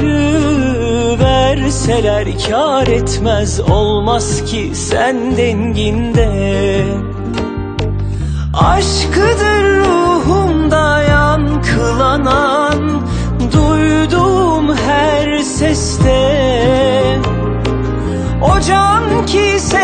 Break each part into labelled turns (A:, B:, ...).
A: Dünyaları verseler kar etmez Olmaz ki sen denginde. Aşkıdır ruhumda yankılanan Duyduğum her seste. O can ki sevdası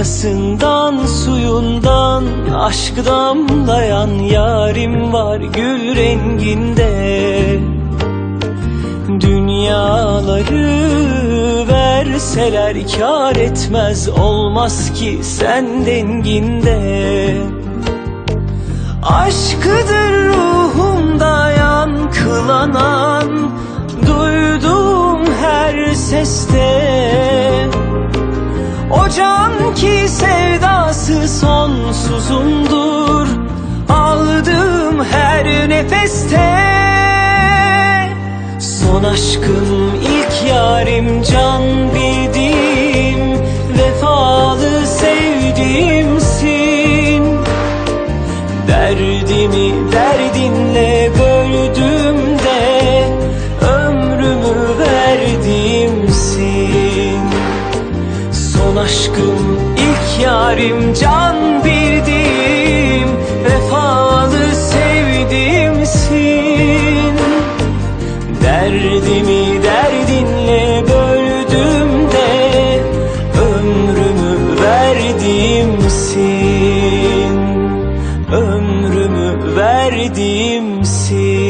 A: Havasından suyundan aşk damlayan yarim var gül renginde. Dünyaları verseler kar etmez olmaz ki sen denginde. Aşkıdır ruhumda yankılanan Duyduğum her seste o can ki sevdası sonsuzumdur. Aldığım her nefeste Son aşkım ilk yarim can bildiğim Vefalı sevdiğimsin. Derdimi der yarim can bildiğim Vefalı sevdiğimsin Derdimi derdinle böldüm de Ömrümü verdiğimsin Ömrümü verdiğimsin